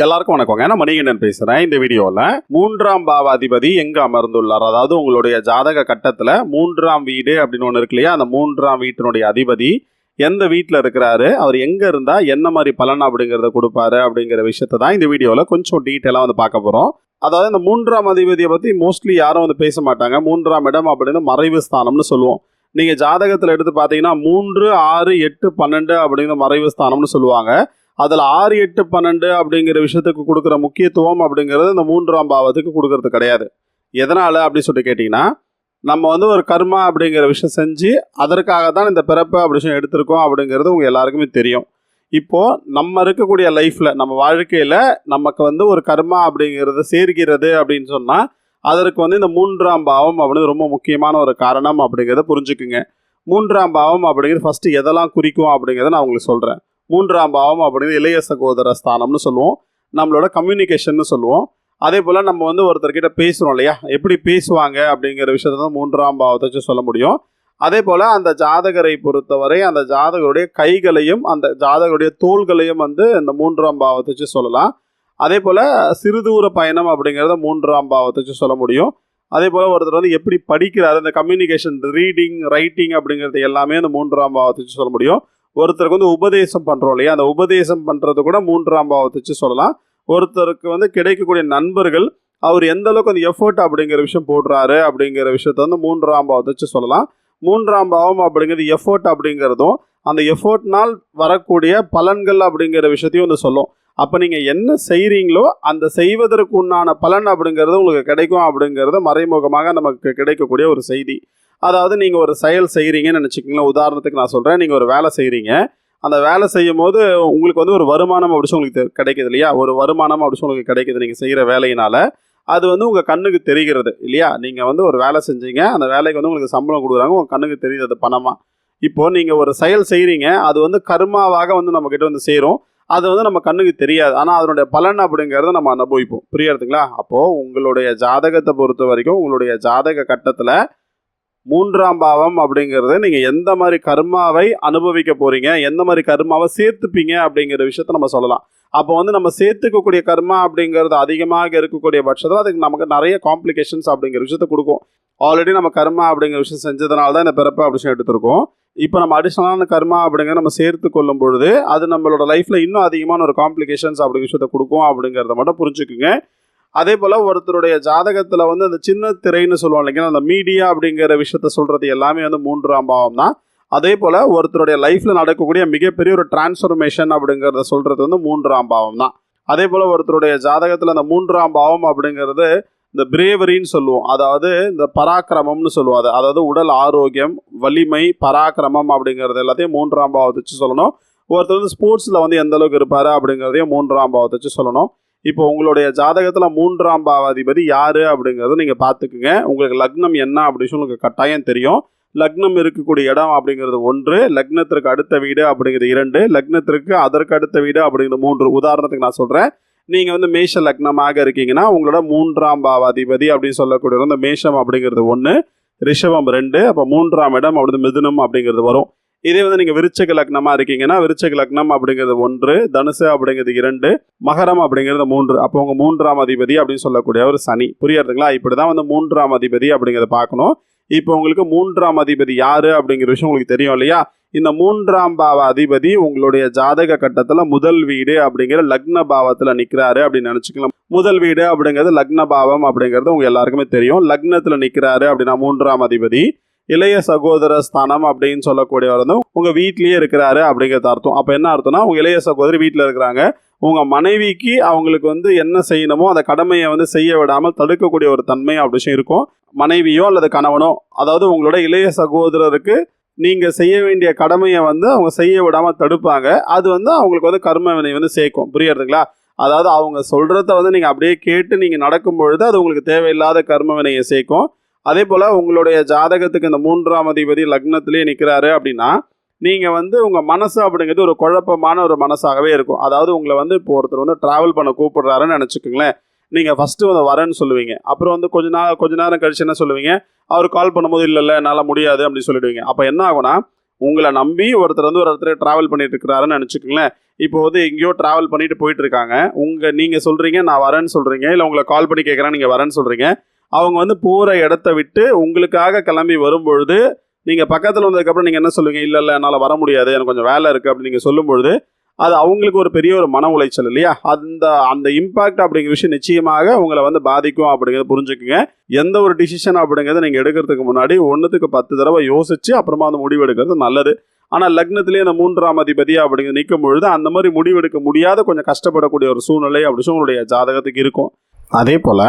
எல்லாருக்கும் வணக்கங்க. நான் மணிகண்டன் பேசுகிறேன் இந்த வீடியோவில் மூன்றாம் பாவாதிபதி எங்கே அமர்ந்துள்ளார்? அதாவது உங்களுடைய ஜாதக கட்டத்தில் மூன்றாம் வீடு அப்படின்னு ஒன்று இருக்கு இல்லையா? அந்த மூன்றாம் வீட்டினுடைய அதிபதி எந்த வீட்டில் இருக்கிறாரு? அவர் எங்கே இருந்தால் என்ன மாதிரி பலன் அப்படிங்கிறத கொடுப்பாரு அப்படிங்கிற விஷயத்தை தான் இந்த வீடியோவில் கொஞ்சம் டீட்டெயிலாக வந்து பார்க்க போகிறோம் அதாவது இந்த மூன்றாம் அதிபதியை பற்றி மோஸ்ட்லி யாரும் வந்து பேச மாட்டாங்க. மூன்றாம் இடம் அப்படின்னு மறைவு ஸ்தானம்னு சொல்லுவோம். நீங்கள் ஜாதகத்தில் எடுத்து பார்த்தீங்கன்னா மூன்று ஆறு எட்டு பன்னெண்டு அப்படிங்கிற மறைவு ஸ்தானம்னு சொல்லுவாங்க. அதில் ஆறு எட்டு பன்னெண்டு அப்படிங்கிற விஷயத்துக்கு கொடுக்குற முக்கியத்துவம் அப்படிங்கிறது இந்த மூன்றாம் பாவத்துக்கு கொடுக்கறது கிடையாது. எதனால் அப்படின்னு சொல்லிட்டு கேட்டிங்கன்னா நம்ம வந்து ஒரு கர்மா அப்படிங்கிற விஷயம் செஞ்சு அதற்காக தான் இந்த பிறப்பு அப்படி விஷயம் எடுத்திருக்கோம் அப்படிங்கிறது உங்கள் எல்லாருக்குமே தெரியும். இப்போது நம்ம இருக்கக்கூடிய லைஃப்பில் நம்ம வாழ்க்கையில் நமக்கு வந்து ஒரு கர்மா அப்படிங்கிறது சேர்க்கிறது அப்படின்னு சொன்னால் அதற்கு வந்து இந்த மூன்றாம் பாவம் அப்படின்னு ரொம்ப முக்கியமான ஒரு காரணம் அப்படிங்கிறத புரிஞ்சுக்குங்க. மூன்றாம் பாவம் அப்படிங்கிறது ஃபஸ்ட்டு எதெல்லாம் குறிக்கும் அப்படிங்கிறத நான் உங்களுக்கு சொல்கிறேன் மூன்றாம் பாவம் அப்படிங்கிறது இளைய சகோதர ஸ்தானம்னு சொல்லுவோம். நம்மளோட கம்யூனிகேஷன்னு சொல்லுவோம். அதே போல் நம்ம வந்து ஒருத்தர்கிட்ட பேசுகிறோம் இல்லையா? எப்படி பேசுவாங்க அப்படிங்கிற விஷயத்த தான் மூன்றாம் பாவத்தை வச்சு சொல்ல முடியும். அதே போல் அந்த ஜாதகரை பொறுத்தவரை அந்த ஜாதகருடைய கைகளையும் அந்த ஜாதகருடைய தோள்களையும் வந்து இந்த மூன்றாம் பாவத்தை வச்சு சொல்லலாம். அதே போல் சிறுதூர பயணம் அப்படிங்கிறத மூன்றாம் பாவத்தை வச்சு சொல்ல முடியும். அதே போல் ஒருத்தர் வந்து எப்படி படிக்கிறாரு இந்த கம்யூனிகேஷன் ரீடிங் ரைட்டிங் அப்படிங்கிறது எல்லாமே அந்த மூன்றாம் பாவத்தை வச்சு சொல்ல முடியும். ஒருத்தருக்கு வந்து உபதேசம் பண்ணுறோம் இல்லையா? அந்த உபதேசம் பண்ணுறது கூட மூன்றாம் பாவத்தை வச்சு சொல்லலாம். ஒருத்தருக்கு வந்து கிடைக்கக்கூடிய நண்பர்கள் அவர் எந்த அளவுக்கு அந்த எஃபர்ட் அப்படிங்கிற விஷயம் போடுறாரு அப்படிங்கிற விஷயத்த வந்து மூன்றாம் பாவத்தை வச்சு சொல்லலாம். மூன்றாம் பாவம் அப்படிங்கிறது எஃபர்ட் அப்படிங்கிறதும் அந்த எஃபர்ட்னால் வரக்கூடிய பலன்கள் அப்படிங்கிற விஷயத்தையும் வந்து சொல்லும். அப்போ நீங்கள் என்ன செய்கிறீங்களோ அந்த செய்வதற்கு உண்டான பலன் அப்படிங்கிறது உங்களுக்கு கிடைக்கும் அப்படிங்கிறது மறைமுகமாக நமக்கு கிடைக்கக்கூடிய ஒரு செய்தி. அதாவது நீங்கள் ஒரு செயல் செய்கிறீங்கன்னு நினச்சிக்கிங்களேன். உதாரணத்துக்கு நான் சொல்கிறேன் நீங்கள் ஒரு வேலை செய்கிறீங்க அந்த வேலை செய்யும் போது உங்களுக்கு வந்து ஒரு வருமானம் அப்படிச்சு உங்களுக்கு தெ- கிடைக்குது இல்லையா? ஒரு வருமானம் அப்படிச்சு உங்களுக்கு கிடைக்குது நீங்கள் செய்கிற வேலையினால். அது வந்து உங்கள் கண்ணுக்கு தெரிகிறது இல்லையா? நீங்கள் வந்து ஒரு வேலை செஞ்சீங்க. அந்த வேலைக்கு வந்து உங்களுக்கு சம்பளம் கொடுக்குறாங்க. உங்கள் கண்ணுக்கு தெரியுது அது பணமாக இப்போது நீங்கள் ஒரு செயல் செய்கிறீங்க அது வந்து கர்மாவாக வந்து நம்மக்கிட்ட வந்து சேரும். அது வந்து நம்ம கண்ணுக்கு தெரியாது. ஆனால் அதனுடைய பலன் அப்படிங்கிறத நம்ம அனுபவிப்போம். புரியறதுங்களா? அப்போது உங்களுடைய ஜாதகத்தை பொறுத்த வரைக்கும் உங்களுடைய ஜாதக கட்டத்தில் மூன்றாம் பாவம் அப்படிங்கிறது நீங்கள் எந்த மாதிரி கர்மாவை அனுபவிக்க போகிறீங்க எந்த மாதிரி கர்மாவை சேர்த்துப்பீங்க அப்படிங்கிற விஷயத்த நம்ம சொல்லலாம். அப்போ வந்து நம்ம சேர்த்துக்கக்கூடிய கர்மா அப்படிங்கிறது அதிகமாக இருக்கக்கூடிய பட்சத்தில் அதுக்கு நமக்கு நிறைய காம்ப்ளிகேஷன்ஸ் அப்படிங்கிற விஷயத்த கொடுக்கும். ஆல்ரெடி நம்ம கர்மா அப்படிங்கிற விஷயம் செஞ்சதுனால தான் இந்த பிறப்பு அப்படின்னு எடுத்திருக்கோம். இப்போ நம்ம அடிஷ்னலான கர்மா அப்படிங்கிற நம்ம சேர்த்து கொள்ளும் பொழுது அது நம்மளோட லைஃப்பில் இன்னும் அதிகமான ஒரு காம்ப்ளிகேஷன்ஸ் அப்படிங்கிற விஷயத்த கொடுக்கும் அப்படிங்கிறத மட்டும் புரிஞ்சுக்குங்க. அதே போல் ஒருத்தருடைய ஜாதகத்தில் வந்து அந்த சின்ன திரைன்னு சொல்லுவோம் இல்லைங்களா அந்த மீடியா அப்படிங்கிற விஷயத்த சொல்கிறது எல்லாமே வந்து மூன்றாம் பாவம் தான். அதே போல் ஒருத்தருடைய லைஃப்பில் நடக்கக்கூடிய மிகப்பெரிய ஒரு டிரான்ஸ்ஃபர்மேஷன் அப்படிங்கிறத சொல்கிறது வந்து மூன்றாம் பாவம் தான். அதே போல் ஒருத்தருடைய ஜாதகத்தில் அந்த மூன்றாம் பாவம் அப்படிங்கிறது இந்த பிரேவரின்னு சொல்லுவோம். அதாவது இந்த பராக்கிரமம்னு சொல்லுவோம் அது. அதாவது உடல் ஆரோக்கியம் வலிமை பராக்கிரமம் அப்படிங்கிறது எல்லாத்தையும் மூன்றாம் பாவத்தை வச்சு சொல்லணும். ஒருத்தர் வந்து ஸ்போர்ட்ஸில் வந்து எந்த அளவுக்கு இருப்பார் அப்படிங்கிறதையும் மூன்றாம் பாவத்தை வச்சு சொல்லணும். இப்போ உங்களுடைய ஜாதகத்தில் மூன்றாம் பாவாதிபதி யார் அப்படிங்கிறத நீங்கள் பார்த்துக்குங்க. உங்களுக்கு லக்னம் என்ன அப்படின்னு சொல்லி உங்களுக்கு கட்டாயம் தெரியும். லக்னம் இருக்கக்கூடிய இடம் அப்படிங்கிறது ஒன்று லக்னத்திற்கு அடுத்த வீடு அப்படிங்கிறது இரண்டு லக்னத்திற்கு அதற்கு அடுத்த வீடு அப்படிங்கிறது மூன்று. உதாரணத்துக்கு நான் சொல்கிறேன் நீங்கள் வந்து மேஷ லக்னமாக இருக்கீங்கன்னா உங்களோட மூன்றாம் பாவாதிபதி அப்படின்னு சொல்லக்கூடிய அந்த மேஷம் அப்படிங்கிறது ஒன்று ரிஷபம் ரெண்டு அப்போ மூன்றாம் இடம் அப்படி மிதுனம் அப்படிங்கிறது வரும். இதே வந்து நீங்கள் விருச்சக லக்னமாக இருக்கீங்கன்னா விருச்சக லக்னம் அப்படிங்கிறது ஒன்று தனுசு அப்படிங்கிறது இரண்டு மகரம் அப்படிங்கிறது மூன்று. அப்போ உங்கள் மூன்றாம் அதிபதி அப்படின்னு சொல்லக்கூடிய ஒரு சனி. புரியறதுங்களா? இப்படி தான் வந்து மூன்றாம் அதிபதி அப்படிங்கிறத பார்க்கணும். இப்போ உங்களுக்கு மூன்றாம் அதிபதி யாரு அப்படிங்கிற விஷயம் உங்களுக்கு தெரியும் இல்லையா? இந்த மூன்றாம் பாவ அதிபதி உங்களுடைய ஜாதக கட்டத்தில் முதல் வீடு அப்படிங்கிற லக்ன பாவத்தில் நிற்கிறாரு அப்படின்னு நினச்சிக்கலாம். முதல் வீடு அப்படிங்கிறது லக்ன பாவம் அப்படிங்கிறது உங்க எல்லாருக்குமே தெரியும். லக்னத்தில் நிற்கிறாரு அப்படின்னா மூன்றாம் அதிபதி. இளைய சகோதர ஸ்தானம் அப்படின்னு சொல்லக்கூடியவர் வந்து உங்க வீட்லயே இருக்கிறாரு அப்படிங்கிறது அர்த்தம். அப்ப என்ன அர்த்தம்னா உங்க இளைய சகோதரி வீட்டில் இருக்கிறாங்க. உங்க மனைவிக்கு அவங்களுக்கு வந்து என்ன செய்யணுமோ அந்த கடமையை வந்து செய்ய விடாமல் தடுக்கக்கூடிய ஒரு தன்மை அப்படி விஷயம் இருக்கும். மனைவியோ அல்லது கணவனோ அதாவது உங்களோட இளைய சகோதரருக்கு நீங்க செய்ய வேண்டிய கடமையை வந்து அவங்க செய்ய விடாம தடுப்பாங்க. அது வந்து அவங்களுக்கு வந்து கர்ம வினை வந்து சேர்க்கும். புரியுறதுங்களா? அதாவது அவங்க சொல்றத வந்து நீங்க அப்படியே கேட்டு நீங்க நடக்கும் பொழுது அது உங்களுக்கு தேவையில்லாத கர்ம வினையை சேர்க்கும். அதே போல் உங்களுடைய ஜாதகத்துக்கு இந்த மூன்றாம் அதிபதி லக்னத்திலே நிற்கிறாரு அப்படின்னா நீங்கள் வந்து உங்கள் மனசு அப்படிங்கிறது ஒரு குழப்பமான ஒரு மனசாகவே இருக்கும். அதாவது உங்களை வந்து இப்போ ஒருத்தர் வந்து ட்ராவல் பண்ண கூப்பிடுறாருன்னு நினச்சிக்கோங்களேன். நீங்கள் ஃபஸ்ட்டு வந்து வரேன்னு சொல்லுவீங்க. அப்புறம் வந்து கொஞ்ச நாள் கொஞ்ச நேரம் கழிச்சு என்ன சொல்லுவீங்க? அவர் கால் பண்ணும்போது இல்லை இல்லை என்னால் முடியாது அப்படின்னு சொல்லிடுவீங்க. அப்போ என்ன ஆகும்னா உங்களை நம்பி ஒருத்தர் வந்து ஒரு இடத்துல ட்ராவல் பண்ணிட்டு இருக்கிறாருன்னு நினச்சிக்கோங்களேன். இப்போ வந்து எங்கேயோ ட்ராவல் பண்ணிட்டு போயிட்டு இருக்காங்க. உங்கள் நீங்கள் சொல்கிறீங்க நான் வரேன்னு சொல்கிறீங்க இல்லை உங்களை கால் பண்ணி கேட்குறேன் நீங்கள் வரேன்னு சொல்கிறீங்க அவங்க வந்து போகிற இடத்த விட்டு உங்களுக்காக கிளம்பி வரும்பொழுது நீங்கள் பக்கத்தில் வந்ததுக்கப்புறம் நீங்கள் என்ன சொல்லுவீங்க? இல்லை இல்லை என்னால் வர முடியாது. எனக்கு கொஞ்சம் வேலை இருக்குது அப்படின்னு நீங்கள் சொல்லும்பொழுது அது அவங்களுக்கு ஒரு பெரிய ஒரு மன உளைச்சல் இல்லையா? அந்த அந்த இம்பாக்ட் அப்படிங்கிற விஷயம் நிச்சயமாக உங்களை வந்து பாதிக்கும் அப்படிங்கிறத புரிஞ்சுக்குங்க. எந்த ஒரு டிசிஷன் அப்படிங்கிறத நீங்கள் எடுக்கிறதுக்கு முன்னாடி ஒன்றுத்துக்கு பத்து தடவை யோசிச்சு அப்புறமா அந்த முடிவு எடுக்கிறது நல்லது. ஆனால் லக்னத்திலே அந்த மூன்றாம் அதிபதி அப்படிங்கிறது நிற்கும் பொழுது அந்த மாதிரி முடிவெடுக்க முடியாத கொஞ்சம் கஷ்டப்படக்கூடிய ஒரு சூழ்நிலை அப்படி உங்களுடைய ஜாதகத்துக்கு இருக்கும். அதே போல்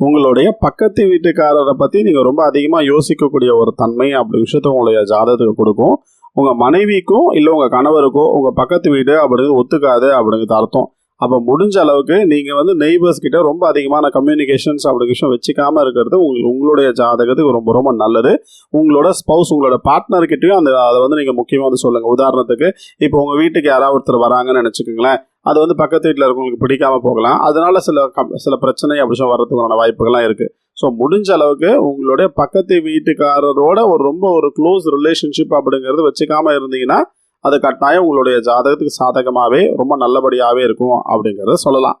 உங்களுடைய பக்கத்து வீட்டுக்காரரை பற்றி நீங்கள் ரொம்ப அதிகமாக யோசிக்கக்கூடிய ஒரு தன்மை அப்படி விஷயத்த உங்களுடைய ஜாதகத்துக்கு கொடுக்கும். உங்கள் மனைவிக்கும் இல்லை உங்கள் கணவருக்கோ உங்கள் பக்கத்து வீடு அப்படிங்கிறது ஒத்துக்காது அப்படிங்கிறது அர்த்தம். அப்போ முடிஞ்ச அளவுக்கு நீங்கள் வந்து நெய்பர்ஸ் கிட்ட ரொம்ப அதிகமான கம்யூனிகேஷன்ஸ் அப்படி விஷயம் வச்சுக்காமல் இருக்கிறது உங்களுக்கு உங்களுடைய ஜாதகத்துக்கு ரொம்ப ரொம்ப நல்லது. உங்களோட ஸ்பௌஸ் உங்களோட பார்ட்னர்கிட்டையும் அந்த அதை வந்து நீங்கள் முக்கியமாக வந்து சொல்லுங்கள் உதாரணத்துக்கு இப்போ உங்கள் வீட்டுக்கு யாராவது ஒருத்தர் வராங்கன்னு நினச்சிக்கோங்களேன். அது வந்து பக்கத்து வீட்டில் இருக்கவங்களுக்கு பிடிக்காம போகலாம். அதனால சில கம் சில பிரச்சனை அப்படி வர்றதுக்கான வாய்ப்புகள்லாம் இருக்குது ஸோ முடிஞ்ச அளவுக்கு உங்களுடைய பக்கத்து வீட்டுக்காரரோட ஒரு ரொம்ப ஒரு க்ளோஸ் ரிலேஷன்ஷிப் அப்படிங்கிறது வச்சுக்காமல் இருந்தீங்கன்னா அது கட்டாயம் உங்களுடைய ஜாதகத்துக்கு சாதகமாகவே ரொம்ப நல்லபடியாகவே இருக்கும் அப்படிங்கிறத சொல்லலாம்.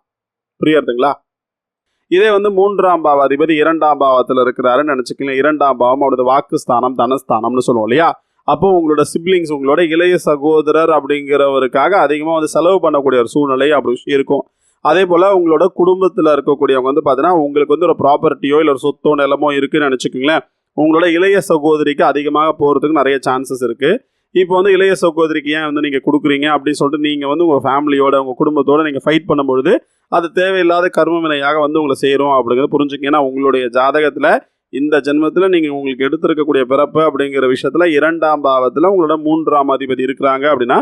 புரியறதுங்களா இதே வந்து மூன்றாம் பாவ அதிபதி இரண்டாம் பாவத்தில் இருக்கிறாருன்னு நினச்சிக்கலாம் இரண்டாம் பாவம் வாக்கு வாக்குஸ்தானம் தனஸ்தானம்னு சொல்லுவோம் இல்லையா? அப்போ உங்களோட சிப்ளிங்ஸ் உங்களோட இளைய சகோதரர் அப்படிங்கிறவருக்காக அதிகமாக வந்து செலவு பண்ணக்கூடிய ஒரு சூழ்நிலை அப்படி இருக்கும். அதே போல் உங்களோட குடும்பத்தில் இருக்கக்கூடியவங்க வந்து பார்த்தீங்கன்னா உங்களுக்கு வந்து ஒரு ப்ராப்பர்ட்டியோ இல்லை ஒரு சொத்தோ நிலமோ இருக்குன்னு நினச்சிக்கோங்களேன். உங்களோட இளைய சகோதரிக்கு அதிகமாக போகிறதுக்கு நிறைய சான்சஸ் இருக்குது இப்போ வந்து இளைய சகோதரிக்கு ஏன் வந்து நீங்கள் கொடுக்குறீங்க அப்படின்னு சொல்லிட்டு நீங்கள் வந்து உங்கள் ஃபேமிலியோட உங்கள் குடும்பத்தோடு நீங்கள் ஃபைட் பண்ணும்பொழுது அது தேவையில்லாத கர்ம வினையாக வந்து உங்களை செய்கிறோம் அப்படிங்கிறத புரிஞ்சுக்க ஏன்னா உங்களுடைய ஜாதகத்தில் இந்த ஜென்மத்தில் நீங்கள் உங்களுக்கு எடுத்திருக்கக்கூடிய பிறப்பு அப்படிங்கிற விஷயத்தில் இரண்டாம் பாவத்தில் உங்களோட மூன்றாம் அதிபதி இருக்கிறாங்க அப்படின்னா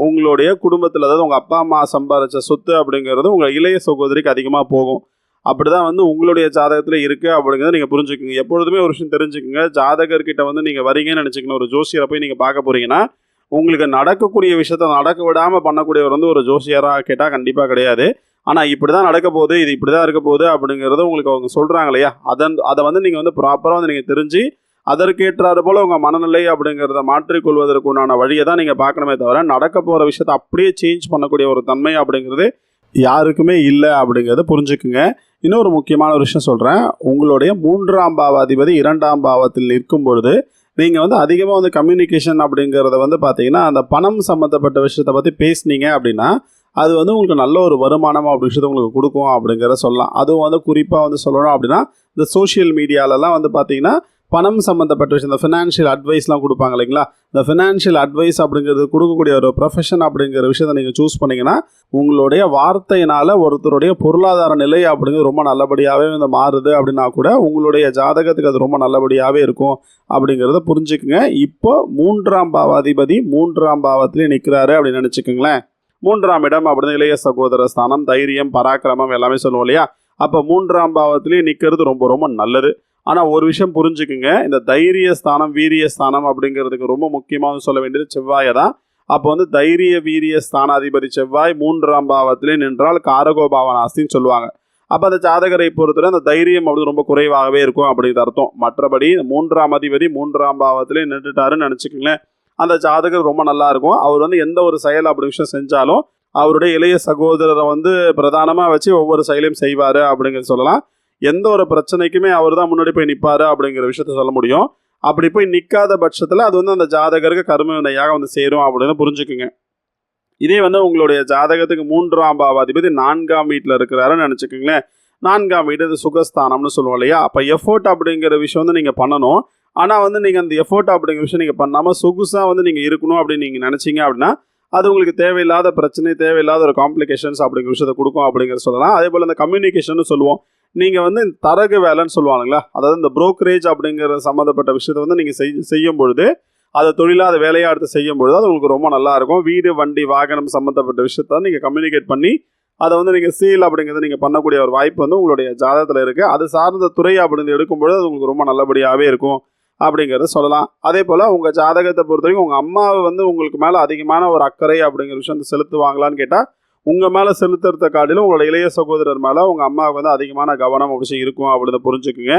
உங்களுடைய குடும்பத்தில் அதாவது உங்கள் அப்பா அம்மா சம்பாதிச்ச சொத்து அப்படிங்கிறது உங்கள் இளைய சகோதரிக்கு அதிகமாக போகும். அப்படிதான் வந்து உங்களுடைய ஜாதகத்தில் இருக்குது அப்படிங்கிறத நீங்கள் புரிஞ்சுக்கோங்க. எப்பொழுதுமே ஒரு விஷயம் தெரிஞ்சுக்கோங்க. ஜாதகர்கிட்ட வந்து நீங்கள் வரீங்கன்னு நினச்சிக்கணும். ஒரு ஜோசியரை போய் நீங்கள் பார்க்க போறீங்கன்னா உங்களுக்கு நடக்கக்கூடிய விஷயத்த நடக்க விடாமல் பண்ணக்கூடியவர் வந்து ஒரு ஜோசியராக கேட்டால் கண்டிப்பாக கிடையாது. ஆனால் இப்படி தான் நடக்க போகுது இது இப்படி தான் இருக்க போகுது அப்படிங்கிறத உங்களுக்கு அவங்க சொல்கிறாங்க இல்லையா அதன் அதை வந்து நீங்கள் வந்து ப்ராப்பராக வந்து நீங்கள் தெரிஞ்சு அதற்கேற்றாறு போல் உங்கள் மனநிலை அப்படிங்கிறத மாற்றிக்கொள்வதற்கு உண்டான வழியை தான் நீங்கள் பார்க்கணுமே தவிர நடக்க போகிற விஷயத்தை அப்படியே சேஞ்ச் பண்ணக்கூடிய ஒரு தன்மை அப்படிங்கிறது யாருக்குமே இல்லை அப்படிங்கிறத புரிஞ்சுக்குங்க. இன்னொரு முக்கியமான ஒரு விஷயம் சொல்கிறேன் உங்களுடைய மூன்றாம் பாவாதிபதி இரண்டாம் பாவத்தில் நிற்கும் பொழுது நீங்கள் வந்து அதிகமாக வந்து கம்யூனிகேஷன் அப்படிங்கிறத வந்து பார்த்தீங்கன்னா அந்த பணம் சம்மந்தப்பட்ட விஷயத்தை பற்றி பேசுனீங்க அப்படின்னா அது வந்து உங்களுக்கு நல்ல ஒரு வருமானம் அப்படி விஷயத்தை உங்களுக்கு கொடுக்கும் அப்படிங்கிறத சொல்லலாம். அதுவும் வந்து குறிப்பாக வந்து சொல்லணும் அப்படின்னா இந்த சோஷியல் மீடியாலலாம் வந்து பார்த்தீங்கன்னா பணம் சம்மந்தப்பட்ட விஷயம் இந்த ஃபினான்ஷியல் அட்வைஸ்லாம் கொடுப்பாங்க இல்லைங்களா? இந்த ஃபினான்ஷியல் அட்வைஸ் அப்படிங்கிறது கொடுக்கக்கூடிய ஒரு ப்ரொஃபஷன் அப்படிங்கிற விஷயத்தை நீங்கள் சூஸ் பண்ணிங்கன்னா உங்களுடைய வார்த்தையினால் ஒருத்தருடைய பொருளாதார நிலை அப்படிங்கிறது ரொம்ப நல்லபடியாகவே வந்து மாறுது அப்படின்னா கூட உங்களுடைய ஜாதகத்துக்கு அது ரொம்ப நல்லபடியாகவே இருக்கும் அப்படிங்கிறத புரிஞ்சுக்குங்க. இப்போ மூன்றாம் பாவாதிபதி மூன்றாம் பாவத்திலே நிற்கிறாரு அப்படின்னு நினச்சிக்கோங்களேன். மூன்றாம் இடம் அப்படின்னு இளைய சகோதர ஸ்தானம். தைரியம் பராக்கிரமம் எல்லாமே சொல்லுவோம் இல்லையா? அப்போ மூன்றாம் பாவத்திலேயே நிற்கிறது ரொம்ப ரொம்ப நல்லது. ஆனால் ஒரு விஷயம் புரிஞ்சுக்குங்க. இந்த தைரிய ஸ்தானம் வீரிய ஸ்தானம் அப்படிங்கிறதுக்கு ரொம்ப முக்கியமாக சொல்ல வேண்டியது செவ்வாயை தான். அப்போ வந்து தைரிய வீரிய ஸ்தானாதிபதி செவ்வாய் மூன்றாம் பாவத்திலே நின்றால் காரகோபாவனாஸ்தின்னு சொல்லுவாங்க. அப்போ அந்த ஜாதகரை பொறுத்தவரை அந்த தைரியம் அப்படி ரொம்ப குறைவாகவே இருக்கும் அப்படிங்கிற அர்த்தம். மற்றபடி மூன்றாம் அதிபதி மூன்றாம் பாவத்திலே நின்றுட்டாருன்னு நினச்சிக்கோங்களேன். அந்த ஜாதகர் ரொம்ப நல்லா இருக்கும் அவர் வந்து எந்த ஒரு செயல் அப்படி விஷயம் செஞ்சாலும் அவருடைய இளைய சகோதரரை வந்து பிரதானமாக வச்சு ஒவ்வொரு செயலையும் செய்வார் அப்படிங்கிறது சொல்லலாம். எந்த ஒரு பிரச்சனைக்குமே அவர் தான் முன்னாடி போய் நிற்பாரு அப்படிங்கிற விஷயத்த சொல்ல முடியும். அப்படி போய் நிற்காத பட்சத்தில் அது வந்து அந்த ஜாதகருக்கு கரும வினையாக வந்து சேரும் அப்படின்னு புரிஞ்சுக்குங்க. இதே வந்து உங்களுடைய ஜாதகத்துக்கு மூன்றாம் பாவாதிபதி நான்காம் வீட்டில் இருக்கிறாருன்னு நினச்சிக்கோங்களேன். நான்காம் வீடு இது சுகஸ்தானம்னு சொல்லுவோம் இல்லையா? அப்போ எஃபோர்ட் அப்படிங்கிற விஷயம் வந்து நீங்கள் பண்ணணும். ஆனால் வந்து நீங்கள் அந்த எஃபோர்ட் அப்படிங்கிற விஷயம் நீங்கள் பண்ணாமல் சொகுசாக வந்து நீங்கள் இருக்கணும் அப்படின்னு நீங்கள் நினச்சிங்க அப்படின்னா அது உங்களுக்கு தேவையில்லாத பிரச்சனை தேவையில்லாத ஒரு காம்ப்ளிகேஷன்ஸ் அப்படிங்கிற விஷயத்தை கொடுக்கும் அப்படிங்கிற சொல்லலாம். அதே போல் இந்த கம்யூனிகேஷன் சொல்லுவோம். நீங்கள் வந்து இந்த தரகு வேலைன்னு சொல்லுவாங்களா அதாவது இந்த புரோக்கரேஜ் அப்படிங்கிற சம்மந்தப்பட்ட விஷயத்தை வந்து நீங்கள் செய் செய்யும் பொழுது அதை தொழிலாக அதை வேலையாக எடுத்து செய்யும் பொழுது அது உங்களுக்கு ரொம்ப நல்லாயிருக்கும் வீடு வண்டி வாகனம் சம்மந்தப்பட்ட விஷயத்த நீங்கள் கம்யூனிகேட் பண்ணி அதை வந்து நீங்கள் சீல் அப்படிங்கிறத நீங்கள் பண்ணக்கூடிய ஒரு வாய்ப்பு வந்து உங்களுடைய ஜாதகத்தில் இருக்குது அது சார்ந்த துறை அப்படிங்கிறது எடுக்கும்பொழுது அது உங்களுக்கு ரொம்ப நல்லபடியாகவே இருக்கும். அப்படிங்கிறத சொல்லலாம். அதே போல் உங்கள் ஜாதகத்தை பொறுத்த வரைக்கும் உங்கள் அம்மாவை வந்து உங்களுக்கு மேலே அதிகமான ஒரு அக்கறை அப்படிங்கிற விஷயத்தை செலுத்துவாங்களான்னு கேட்டால் உங்கள் மேலே செலுத்துறத காட்டிலும் உங்களோட இளைய சகோதரர் மேலே உங்கள் அம்மாவுக்கு வந்து அதிகமான கவனம் அப்படி இருக்கும் அப்படின்னு புரிஞ்சுக்குங்க.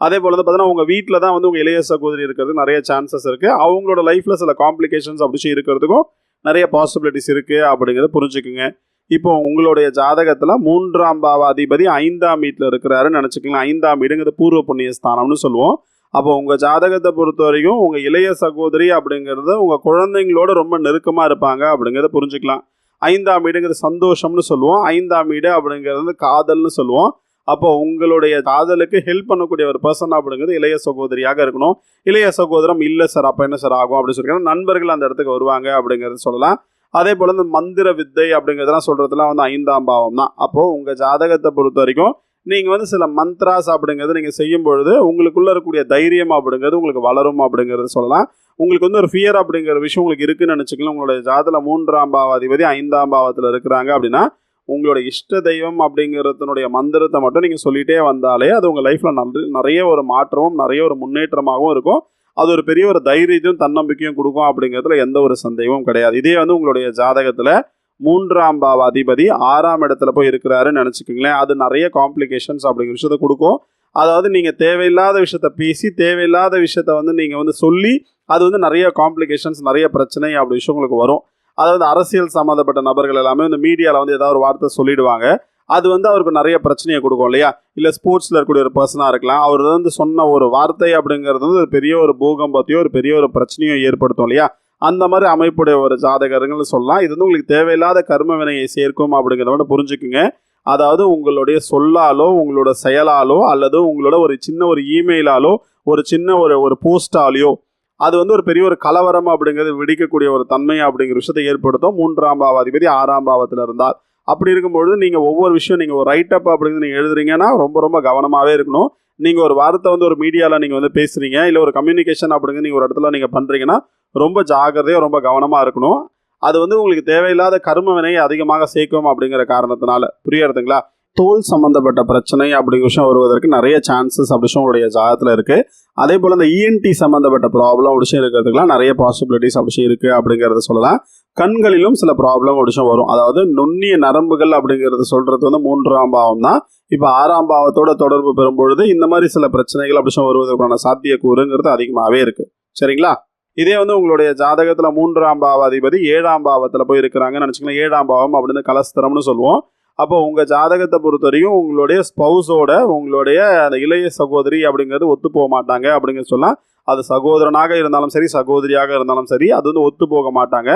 அதே போல் வந்து பார்த்தீங்கன்னா உங்கள் வீட்டில் தான் வந்து உங்கள் இளைய சகோதரி இருக்கிறதுக்கு நிறைய சான்சஸ் இருக்குது அவங்களோட லைஃப்பில் சில காம்ப்ளிகேஷன்ஸ் அப்படி இருக்கிறதுக்கும் நிறைய பாசிபிலிட்டிஸ் இருக்குது அப்படிங்கிறத புரிஞ்சுக்குங்க. இப்போ உங்களுடைய ஜாதகத்தில் மூன்றாம் பாவ அதிபதி ஐந்தாம் வீட்டில் இருக்கிறாருன்னு நினச்சிக்கலாம் ஐந்தாம் வீடுங்கிறது பூர்வ புண்ணிய ஸ்தானம்னு சொல்லுவோம். அப்போ உங்கள் ஜாதகத்தை பொறுத்த வரைக்கும் உங்கள் இளைய சகோதரி அப்படிங்கிறது உங்கள் குழந்தைங்களோட ரொம்ப நெருக்கமாக இருப்பாங்க அப்படிங்கிறத புரிஞ்சுக்கலாம். ஐந்தாம் வீடுங்கிறது சந்தோஷம்னு சொல்லுவோம். ஐந்தாம் வீடு அப்படிங்கிறது வந்து காதல்னு சொல்லுவோம். அப்போ உங்களுடைய காதலுக்கு ஹெல்ப் பண்ணக்கூடிய ஒரு பர்சன் அப்படிங்கிறது இளைய சகோதரியாக இருக்கணும். இளைய சகோதரம் இல்லை சார் அப்போ என்ன சார் ஆகும் அப்படின்னு சொல்லி நண்பர்கள் அந்த இடத்துக்கு வருவாங்க அப்படிங்கிறது சொல்லலாம். அதே போல் இந்த மந்திர வித்தை அப்படிங்கிறதெல்லாம் சொல்கிறதுலாம் வந்து ஐந்தாம் பாவம் தான் அப்போது உங்கள் ஜாதகத்தை பொறுத்த வரைக்கும் நீங்கள் வந்து சில மந்த்ராஸ் அப்படிங்கிறது நீங்கள் செய்யும் பொழுது உங்களுக்குள்ளே இருக்கக்கூடிய தைரியம் அப்படிங்கிறது உங்களுக்கு வளரும் அப்படிங்கிறது சொல்லலாம். உங்களுக்கு வந்து ஒரு ஃபியர் அப்படிங்கிற விஷயம் உங்களுக்கு இருக்குன்னு நினச்சிக்கலாம் உங்களுடைய ஜாதத்தில் மூன்றாம் பாவாதிபதி ஐந்தாம் பாவத்தில் இருக்கிறாங்க அப்படின்னா உங்களோட இஷ்ட தெய்வம் அப்படிங்கிறதுனுடைய மந்திரத்தை மட்டும் நீங்கள் சொல்லிகிட்டே வந்தாலே அது உங்கள் லைஃப்பில் நல்ல நிறைய ஒரு மாற்றமும் நிறைய ஒரு முன்னேற்றமாகவும் இருக்கும். அது ஒரு பெரிய ஒரு தைரியத்தையும் தன்னம்பிக்கையும் கொடுக்கும் அப்படிங்கிறதுல எந்த ஒரு சந்தேகமும் கிடையாது. இதே வந்து உங்களுடைய ஜாதகத்தில் மூன்றாம் பாவ அதிபதி ஆறாம் இடத்துல போய் இருக்கிறாருன்னு நினச்சிக்கோங்களேன். அது நிறைய காம்ப்ளிகேஷன்ஸ் அப்படிங்கிற விஷயத்த கொடுக்கும். அதாவது நீங்கள் தேவையில்லாத விஷயத்த பேசி தேவையில்லாத விஷயத்த வந்து நீங்கள் வந்து சொல்லி அது வந்து நிறைய காம்ப்ளிகேஷன்ஸ் நிறைய பிரச்சனை அப்படி விஷயம் உங்களுக்கு வரும். அதாவது அரசியல் சம்மந்தப்பட்ட நபர்கள் எல்லாமே வந்து மீடியாவில் வந்து ஏதாவது ஒரு வார்த்தை சொல்லிடுவாங்க. அது வந்து அவருக்கு நிறைய பிரச்சனையை கொடுக்கும் இல்லையா? இல்லை ஸ்போர்ட்ஸில் இருக்கக்கூடிய ஒரு பர்சனாக இருக்கலாம். அவர் வந்து சொன்ன ஒரு வார்த்தை அப்படிங்கிறது வந்து ஒரு பெரிய ஒரு பூகம்பத்தையோ ஒரு பெரிய ஒரு பிரச்சனையோ ஏற்படுத்தும் இல்லையா? அந்த மாதிரி அமைப்புடைய ஒரு ஜாதகர்கள் சொல்லலாம். இது வந்து உங்களுக்கு தேவையில்லாத கர்ம வினையை சேர்க்கும் அப்படிங்கிறத மட்டும் புரிஞ்சுக்குங்க. அதாவது உங்களுடைய சொல்லாலோ உங்களோட செயலாலோ அல்லது உங்களோட ஒரு சின்ன ஒரு இமெயிலாலோ ஒரு சின்ன ஒரு ஒரு போஸ்டாலேயோ அது வந்து ஒரு பெரிய ஒரு கலவரம் அப்படிங்கிறது விடிக்கக்கூடிய ஒரு தன்மை அப்படிங்கிற விஷயத்தை ஏற்படுத்தும். மூன்றாம் பாவாதிபதி ஆறாம் பாவத்தில் இருந்தால் அப்படி இருக்கும்பொழுது நீங்கள் ஒவ்வொரு விஷயம் நீங்கள் ஒரு ரைட் அப் அப்படிங்கிறது நீங்கள் எழுதுறீங்கன்னா ரொம்ப ரொம்ப கவனமாகவே இருக்கணும். நீங்கள் ஒரு வார்த்தை வந்து ஒரு மீடியாவில் நீங்கள் வந்து பேசுகிறீங்க இல்லை ஒரு கம்யூனிகேஷன் அப்படிங்கிறது நீங்கள் ஒரு இடத்துல நீங்கள் பண்ணுறீங்கன்னா ரொம்ப ஜாகிரதையாக ரொம்ப கவனமாக இருக்கணும். அது வந்து உங்களுக்கு தேவையில்லாத கரும வினையை அதிகமாக சேர்க்கும் அப்படிங்கிற காரணத்தினால. புரியறதுங்களா தோல் சம்மந்தப்பட்ட பிரச்சனை அப்படிங்கிற விஷயம் வருவதற்கு நிறைய சான்சஸ் அப்படி விஷயம் உங்களுடைய ஜாதகத்தில் இருக்குது அதே போல் இந்த இஎன்டி சம்மந்தப்பட்ட ப்ராப்ளம் அப்படி விஷயம் இருக்கிறதுக்குலாம் நிறைய பாசிபிலிட்டிஸ் அப்படி விஷயம் இருக்குது அப்படிங்கிறத சொல்லலாம். கண்களிலும் சில ப்ராப்ளம் அப்படி விஷயம் வரும். அதாவது நுண்ணிய நரம்புகள் அப்படிங்கிறது சொல்கிறது வந்து மூன்றாம் பாவம் தான். இப்போ ஆறாம் பாவத்தோட தொடர்பு பெறும்பொழுது இந்த மாதிரி சில பிரச்சனைகள் அப்படி விஷயம் வருவதற்கான சாத்தியக்கூறுங்கிறது அதிகமாகவே இருக்குது சரிங்களா? இதே வந்து உங்களுடைய ஜாதகத்தில் மூன்றாம் பாவாதிபதி ஏழாம் பாவத்தில் போய் இருக்கிறாங்கன்னு நினச்சிக்கலாம் ஏழாம் பாவம் அப்படின்னு கலஸ்தரம்னு சொல்லுவோம். அப்போ உங்கள் ஜாதகத்தை பொறுத்த வரையும் உங்களுடைய ஸ்பௌஸோட உங்களுடைய அந்த இளைய சகோதரி அப்படிங்கிறது ஒத்து போக மாட்டாங்க அப்படிங்கிற சொல்லலாம் அது சகோதரனாக இருந்தாலும் சரி சகோதரியாக இருந்தாலும் சரி அது வந்து ஒத்து போக மாட்டாங்க.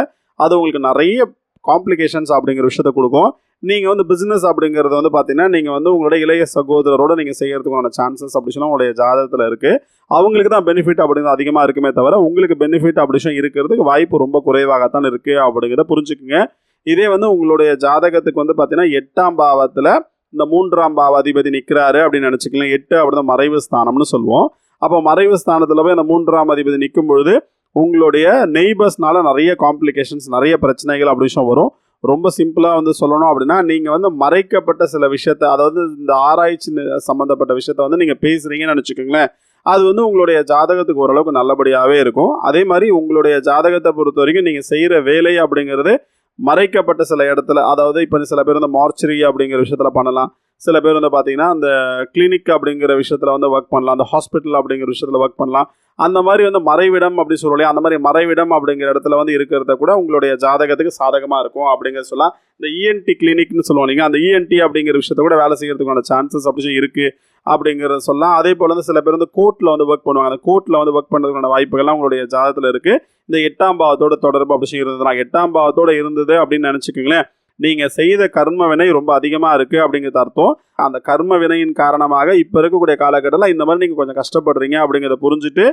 அது உங்களுக்கு நிறைய காம்ப்ளிகேஷன்ஸ் அப்படிங்கிற விஷயத்த கொடுக்கும். நீங்கள் வந்து பிஸ்னஸ் அப்படிங்கிறது வந்து பார்த்தீங்கன்னா நீங்கள் வந்து உங்களுடைய இளைய சகோதரரோட நீங்கள் செய்யறதுக்கான சான்சஸ் அப்படி சொன்னால் உங்களுடைய ஜாதகத்தில் இருக்குது அவங்களுக்கு தான் பெனிஃபிட் அப்படிங்கிறது அதிகமாக இருக்குமே தவிர உங்களுக்கு பெனிஃபிட் அப்படி இருக்கிறதுக்கு வாய்ப்பு ரொம்ப குறைவாகத்தான் இருக்குது அப்படிங்கிறத புரிஞ்சுக்குங்க. இதே வந்து உங்களுடைய ஜாதகத்துக்கு வந்து பார்த்தீங்கன்னா எட்டாம் பாவத்தில் இந்த மூன்றாம் பாவ அதிபதி நிற்கிறாரு அப்படின்னு நினச்சிக்கலாம் எட்டு அப்படின்னு மறைவு ஸ்தானம்னு சொல்லுவோம். அப்போ மறைவு ஸ்தானத்தில் போய் அந்த மூன்றாம் அதிபதி நிற்கும் பொழுது உங்களுடைய நெய்பர்ஸ்னால நிறைய காம்ப்ளிகேஷன்ஸ் நிறைய பிரச்சனைகள் அப்படி விஷயம் வரும். ரொம்ப சிம்பிளாக வந்து சொல்லணும் அப்படின்னா நீங்கள் வந்து மறைக்கப்பட்ட சில விஷயத்த அதாவது இந்த ஆராய்ச்சி சம்மந்தப்பட்ட விஷயத்த வந்து நீங்கள் பேசுகிறீங்கன்னு நினச்சிக்கோங்களேன். அது வந்து உங்களுடைய ஜாதகத்துக்கு ஓரளவுக்கு நல்லபடியாகவே இருக்கும். அதே மாதிரி உங்களுடைய ஜாதகத்தை பொறுத்த வரைக்கும் நீங்கள் செய்கிற வேலை அப்படிங்கிறது மறைக்கப்பட்ட சில இடத்துல அதாவது இப்போ சில பேர் வந்து மார்ச்சரி அப்படிங்கிற விஷயத்தில் பண்ணலாம். சில பேர் வந்து பார்த்தீங்கன்னா அந்த கிளினிக் அப்படிங்கிற விஷயத்தில் வந்து ஒர்க் பண்ணலாம் அந்த ஹாஸ்பிட்டல் அப்படிங்கிற விஷயத்தில் ஒர்க் பண்ணலாம். அந்த மாதிரி வந்து மறைவிடம் அப்படி சொல்லலையா அந்த மாதிரி மறைவிடம் அப்படிங்கிற இடத்துல வந்து இருக்கிறத கூட உங்களுடைய ஜாதகத்துக்கு சாதகமாக இருக்கும் அப்படிங்கிற சொல்லலாம். இந்த இஎன்டி கிளினிக்னு சொல்லுவோம் இல்லைங்க அந்த இஎன்டி அப்படிங்கிற விஷயத்த கூட வேலை செய்யறதுக்கான சான்சஸ் அப்படி இருக்குது அப்படிங்கிறத சொல்லலாம். அதே போல் வந்து சில பேர் வந்து கோர்ட்டில் வந்து ஒர்க் பண்ணுவாங்க. அந்த கோர்ட்டில் வந்து ஒர்க் பண்ணுறதுக்கான வாய்ப்புகள்லாம் உங்களுடைய ஜாதகத்தில் இருக்குது இந்த எட்டாம் பாவத்தோட தொடர்பு அப்படி இருந்ததுனா எட்டாம் பாவத்தோட இருந்தது அப்படின்னு நினச்சிக்கோங்களேன். நீங்கள் செய்த கர்ம வினை ரொம்ப அதிகமாக இருக்குது அப்படிங்கிறது அர்த்தம். அந்த கர்ம வினையின் காரணமாக இப்போ இருக்கக்கூடிய காலகட்டத்தில் இந்த மாதிரி நீங்கள் கொஞ்சம் கஷ்டப்படுறீங்க அப்படிங்கிறத புரிஞ்சுட்டு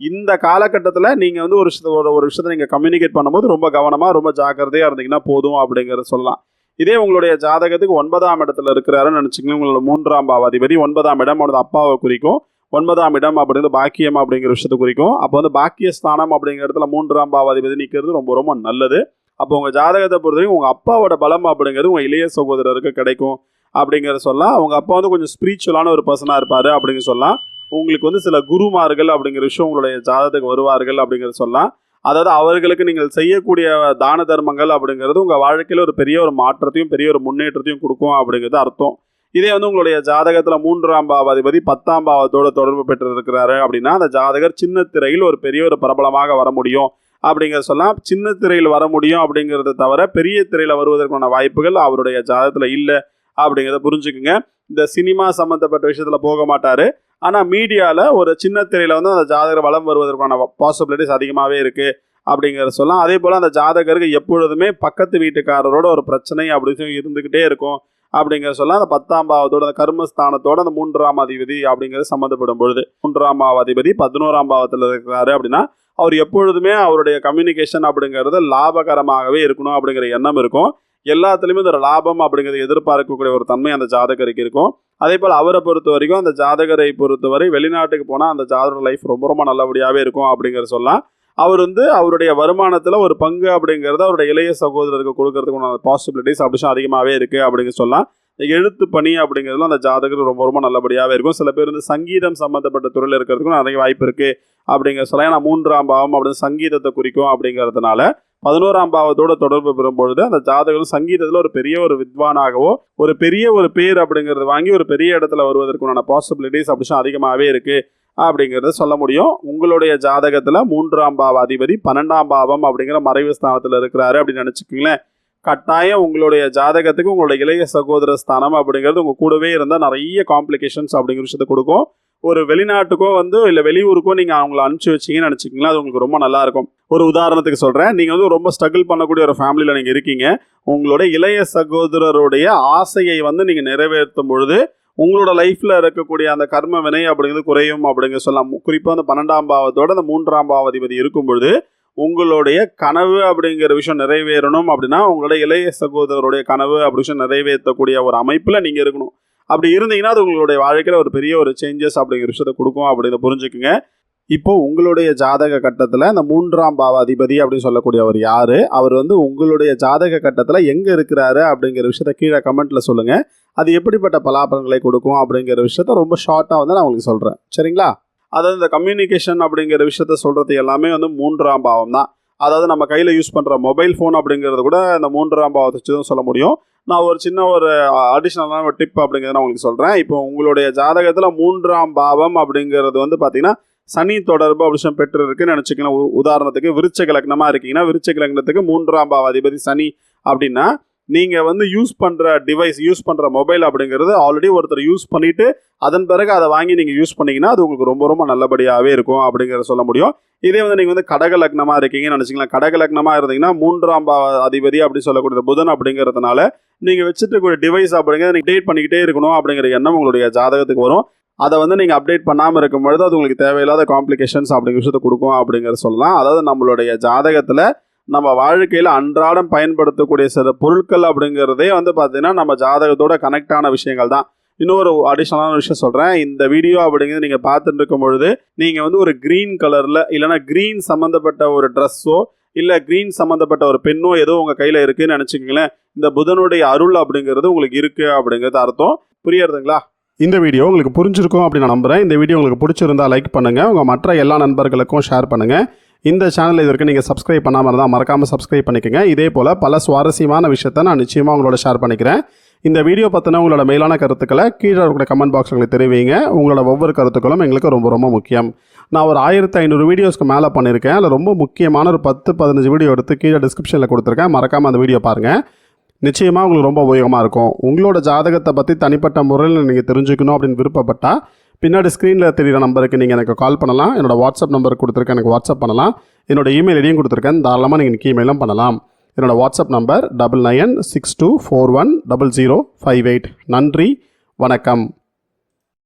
இந்த காலகட்டத்தில் நீங்கள் வந்து ஒரு ஒரு ஒரு விஷயத்தை நீங்கள் கம்யூனிகேட் பண்ணும்போது ரொம்ப கவனமாக ரொம்ப ஜாக்கிரதையாக இருந்தீங்கன்னா போதும் அப்படிங்கிறத சொல்லலாம். இதே உங்களுடைய ஜாதகத்துக்கு ஒன்பதாம் இடத்துல இருக்கிறாருன்னு நினச்சிங்களேன் உங்களோட மூன்றாம் பாவாதிபதி ஒன்பதாம் இடம் அவனது அப்பாவை குறிக்கும். ஒன்பதாம் இடம் அப்படிங்கிறது பாக்கியம் அப்படிங்கிற விஷயத்தை குறிக்கும். அப்போ வந்து பாக்கியஸ்தானம் அப்படிங்கிற இடத்துல மூன்றாம் பாவாதிபதி நிற்கிறது ரொம்ப ரொம்ப நல்லது. அப்போ உங்கள் ஜாதகத்தை பொறுத்தவரைக்கும் உங்கள் அப்பாவோட பலம் அப்படிங்கிறது உங்கள் இளைய சகோதரருக்கு கிடைக்கும் அப்படிங்கிற சொல்லலாம். அவங்க அப்பா வந்து கொஞ்சம் ஸ்பிரிச்சுவலான ஒரு பர்சனாக இருப்பார் அப்படின்னு சொல்லலாம். உங்களுக்கு வந்து சில குருமார்கள் அப்படிங்கிற விஷயம் உங்களுடைய ஜாதகத்துக்கு வருவார்கள் அப்படிங்கிறத சொல்லலாம். அதாவது அவர்களுக்கு நீங்கள் செய்யக்கூடிய தான தர்மங்கள் அப்படிங்கிறது உங்கள் வாழ்க்கையில் ஒரு பெரிய ஒரு மாற்றத்தையும் பெரிய ஒரு முன்னேற்றத்தையும் கொடுக்கும் அப்படிங்கிறது அர்த்தம். இதே வந்து உங்களுடைய ஜாதகத்தில் மூன்றாம் பாவாதிபதி பத்தாம் பாவத்தோட தொடர்பு பெற்றிருக்கிறாரு அப்படின்னா அந்த ஜாதகர் சின்ன திரையில் ஒரு பெரிய ஒரு பிரபலமாக வர முடியும். அப்படிங்கிறத சொல்லலாம் சின்ன திரையில் வர முடியும் அப்படிங்கிறத தவிர பெரிய திரையில் வருவதற்கான வாய்ப்புகள் அவருடைய ஜாதகத்தில் இல்லை அப்படிங்கிறத புரிஞ்சுக்குங்க. இந்த சினிமா சம்மந்தப்பட்ட விஷயத்தில் போக மாட்டார். ஆனால் மீடியாவில் ஒரு சின்ன திரையில் வந்து அந்த ஜாதகர் வளம் வருவதற்கான பாசிபிலிட்டிஸ் அதிகமாகவே இருக்குது அப்படிங்கிறத சொல்லலாம் அதே போல் அந்த ஜாதகருக்கு எப்பொழுதுமே பக்கத்து வீட்டுக்காரரோட ஒரு பிரச்சனை அப்படி இருந்துக்கிட்டே இருக்கும் அப்படிங்கிற சொல்லலாம் அந்த பத்தாம் பாவத்தோட அந்த கர்மஸ்தானத்தோட அந்த மூன்றாம் அதிபதி அப்படிங்கிறது சம்மந்தப்படும் பொழுது மூன்றாம் பாவ அதிபதி பதினோராம் பாவத்தில் இருக்கிறாரு அப்படின்னா அவர் எப்பொழுதுமே அவருடைய கம்யூனிகேஷன் அப்படிங்கிறது லாபகரமாகவே இருக்கணும் அப்படிங்கிற எண்ணம் இருக்கும். எல்லாத்துலேயுமே இந்த லாபம் அப்படிங்கிறது எதிர்பார்க்கக்கூடிய ஒரு தன்மை அந்த ஜாதகருக்கு இருக்கும். அதே போல் அவரை பொறுத்த வரைக்கும் அந்த ஜாதகரை பொறுத்தவரை வெளிநாட்டுக்கு போனால் அந்த ஜாதகர் லைஃப் ரொம்ப ரொம்ப நல்லபடியாகவே இருக்கும் அப்படிங்கிற சொல்லலாம். அவர் வந்து அவருடைய வருமானத்தில் ஒரு பங்கு அப்படிங்கிறது அவருடைய இளைய சகோதரருக்கு கொடுக்கறதுக்கு பாசிபிலிட்டிஸ் அப்படி அதிகமாகவே இருக்குது அப்படிங்கிற சொல்லலாம். இந்த எழுத்து பணி அப்படிங்கிறதுல அந்த ஜாதகர் ரொம்ப ரொம்ப நல்லபடியாகவே இருக்கும். சில பேர் வந்து சங்கீதம் சம்மந்தப்பட்ட துறையில் இருக்கிறதுக்கும் நிறைய வாய்ப்பு இருக்குது அப்படிங்கிற சொல்லலாம் ஏன்னா மூன்றாம் பாவம் அப்படின்னு சங்கீதத்தை குறிக்கும் அப்படிங்கிறதுனால பதினோராம் பாவத்தோட தொடர்பு பெறும் பொழுது அந்த ஜாதகம் சங்கீதத்தில் ஒரு பெரிய ஒரு வித்வானாகவோ ஒரு பெரிய ஒரு பேர் அப்படிங்கிறது வாங்கி ஒரு பெரிய இடத்துல வருவதற்குண்டான பாசிபிலிட்டிஸ் அப்படி அதிகமாகவே இருக்குது அப்படிங்கிறத சொல்ல முடியும். உங்களுடைய ஜாதகத்தில் மூன்றாம் பாவ அதிபதி பன்னெண்டாம் பாவம் அப்படிங்கிற மறைவு ஸ்தானத்தில் இருக்கிறாரு அப்படின்னு நினச்சிக்கிங்களேன். கட்டாயம் உங்களுடைய ஜாதகத்துக்கு உங்களுடைய இளைய சகோதர ஸ்தானம் அப்படிங்கிறது உங்கள் கூடவே இருந்தால் நிறைய காம்ப்ளிகேஷன்ஸ் அப்படிங்கிற விஷயத்தை கொடுக்கும். ஒரு வெளிநாட்டுக்கோ வந்து இல்லை வெளியூருக்கோ நீங்கள் அவங்கள அனுப்பிச்சி வச்சிங்கன்னு நினச்சிக்கிங்களா அது உங்களுக்கு ரொம்ப நல்லாயிருக்கும் ஒரு உதாரணத்துக்கு சொல்கிறேன் நீங்கள் வந்து ரொம்ப ஸ்ட்ரகிள் பண்ணக்கூடிய ஒரு ஃபேமிலியில் நீங்கள் இருக்கீங்க. உங்களோட இளைய சகோதரருடைய ஆசையை வந்து நீங்கள் நிறைவேற்றும் பொழுது உங்களோட லைஃப்பில் இருக்கக்கூடிய அந்த கர்ம வினை அப்படிங்கிறது குறையும் அப்படிங்கிறது சொல்லலாம். குறிப்பாக அந்த பன்னெண்டாம் பாவத்தோட அந்த மூன்றாம் பாவாதிபதி இருக்கும் பொழுது உங்களுடைய கனவு அப்படிங்கிற விஷயம் நிறைவேறணும் அப்படின்னா உங்களுடைய இளைய சகோதரருடைய கனவு அப்படி விஷயம் நிறைவேற்றக்கூடிய ஒரு அமைப்பில் நீங்கள் இருக்கணும். அப்படி இருந்தீங்கன்னா அது உங்களுடைய வாழ்க்கையில் ஒரு பெரிய ஒரு சேஞ்சஸ் அப்படிங்கிற விஷயத்தை கொடுக்கும் அப்படிங்கிறத புரிஞ்சுக்குங்க. இப்போ உங்களுடைய ஜாதக கட்டத்தில் இந்த மூன்றாம் பாவாதிபதி அப்படின்னு சொல்லக்கூடிய அவர் யார்? அவர் வந்து உங்களுடைய ஜாதக கட்டத்தில் எங்கே இருக்கிறாரு அப்படிங்கிற விஷயத்த கீழே கமெண்ட்டில் சொல்லுங்கள் அது எப்படிப்பட்ட பலாபலங்களை கொடுக்கும் அப்படிங்கிற விஷயத்த ரொம்ப ஷார்ட்டாக வந்து நான் உங்களுக்கு சொல்கிறேன் சரிங்களா? அதாவது இந்த கம்யூனிகேஷன் அப்படிங்கிற விஷயத்த சொல்கிறது எல்லாமே வந்து மூன்றாம் பாவம் தான். அதாவது நம்ம கையில் யூஸ் பண்ணுற மொபைல் ஃபோன் அப்படிங்கிறது கூட இந்த மூன்றாம் பாவத்தை வச்சு தான் சொல்ல முடியும். நான் ஒரு சின்ன ஒரு அடிஷ்னலான ஒரு டிப் அப்படிங்கிறத நான் உங்களுக்கு சொல்கிறேன் இப்போ உங்களுடைய ஜாதகத்தில் மூன்றாம் பாவம் அப்படிங்கிறது வந்து பார்த்தீங்கன்னா சனி தொடர்பு அப்படி பெற்று இருக்குன்னு நினச்சிக்கலாம் உதாரணத்துக்கு விருச்ச லக்னமாக இருக்கீங்கன்னா விருச்ச லக்னத்துக்கு மூன்றாம் பாவ அதிபதி சனி அப்படின்னா நீங்கள் வந்து யூஸ் பண்ணுற டிவைஸ் யூஸ் பண்ணுற மொபைல் அப்படிங்கிறது ஆல்ரெடி ஒருத்தர் யூஸ் பண்ணிவிட்டு அதன் பிறகு அதை வாங்கி நீங்கள் யூஸ் பண்ணீங்கன்னா அது உங்களுக்கு ரொம்ப ரொம்ப நல்லபடியாகவே இருக்கும் அப்படிங்கிறத சொல்ல முடியும். இதே வந்து நீங்கள் வந்து கடக லக்னமாக இருக்கீங்கன்னு நினச்சிக்கலாம் கடக லக்னமாக இருந்தீங்கன்னா மூன்றாம் அதிபதி அப்படி சொல்லக்கூடிய புதன் அப்படிங்கிறதுனால நீங்கள் வச்சுட்டு டிவைஸ் அப்படிங்கிறத நீங்கள் டேட் பண்ணிக்கிட்டே இருக்கணும் அப்படிங்கிற எண்ணம் உங்களுடைய ஜாதகத்துக்கு வரும். அதை வந்து நீங்கள் அப்டேட் பண்ணாமல் இருக்கும் பொழுது அது உங்களுக்கு தேவையில்லாத காம்ப்ளிகேஷன்ஸ் அப்படிங்கிற விஷயத்தை கொடுக்கும் அப்படிங்கிற சொல்லலாம். அதாவது நம்மளுடைய ஜாதகத்தில் நம்ம வாழ்க்கையில் அன்றாடம் பயன்படுத்தக்கூடிய சில பொருட்கள் அப்படிங்கிறதே வந்து பார்த்தீங்கன்னா நம்ம ஜாதகத்தோட கனெக்ட் ஆன விஷயங்கள் தான். இன்னொரு அடிஷனலான விஷயம் சொல்கிறேன் இந்த வீடியோ அப்படிங்கிறது நீங்கள் பார்த்துட்டு இருக்கும் பொழுது நீங்கள் வந்து ஒரு க்ரீன் கலரில் இல்லைனா க்ரீன் சம்மந்தப்பட்ட ஒரு ட்ரெஸ்ஸோ இல்லை க்ரீன் சம்மந்தப்பட்ட ஒரு பெண்ணோ ஏதோ உங்கள் கையில் இருக்குன்னு நினச்சிக்கிங்களேன். இந்த புதனுடைய அருள் அப்படிங்கிறது உங்களுக்கு இருக்குது அப்படிங்கிறது அர்த்தம். புரியறதுங்களா? இந்த வீடியோ உங்களுக்கு புரிஞ்சிருக்கும் அப்படின்னு நான் நம்புகிறேன் இந்த வீடியோ உங்களுக்கு பிடிச்சிருந்தா லைக் பண்ணுங்கள் உங்கள் மற்ற எல்லா நண்பர்களுக்கும் ஷேர் பண்ணுங்கள் இந்த சேனல் இது வரைக்கும் நீங்கள் சப்ஸ்கிரைப் பண்ணாமல் இருந்தால் மறக்காமல் சப்ஸ்கிரைப் பண்ணிக்கோங்க. இதே போல் பல சுவாரஸ்யமான விஷயத்தை நான் நிச்சயமாக உங்களோட ஷேர் பண்ணிக்கிறேன். இந்த வீடியோ பற்றின உங்களோட மேலான கருத்துக்களை கீழே இருக்கிற கமெண்ட் பாக்ஸ் உங்களுக்கு தெரிவிங்க. உங்களோட ஒவ்வொரு கருத்துக்களும் எங்களுக்கு ரொம்ப ரொம்ப முக்கியம். நான் ஒரு ஆயிரத்தி ஐநூறு வீடியோஸ்க்கு மேலே பண்ணியிருக்கேன் அதில் ரொம்ப முக்கியமான ஒரு பத்து பதினஞ்சு வீடியோ எடுத்து கீழே டிஸ்கிரிப்ஷனில் கொடுத்துருக்கேன். மறக்காமல் அந்த வீடியோ பாருங்கள் நிச்சயமாக உங்களுக்கு ரொம்ப உபயோகமாக இருக்கும். உங்களோட ஜாதகத்தை பற்றி தனிப்பட்ட முறையில் நீங்கள் தெரிஞ்சுக்கணும் அப்படின்னு விருப்பப்பட்டால் பின்னாடி ஸ்க்ரீனில் தெரிகிற நம்பருக்கு நீங்கள் எனக்கு கால் பண்ணலாம். என்னோடய வாட்ஸ்அப் நம்பர் கொடுத்துருக்கேன் எனக்கு வாட்ஸ்அப் பண்ணலாம். என்னோட இமெயில் ஐடியும் கொடுத்துருக்கேன். தாராளமாக நீங்கள் எனக்கு இமெயிலும் பண்ணலாம். என்னோடய WhatsApp number double nine six two four one double zero five eight நன்றி வணக்கம்.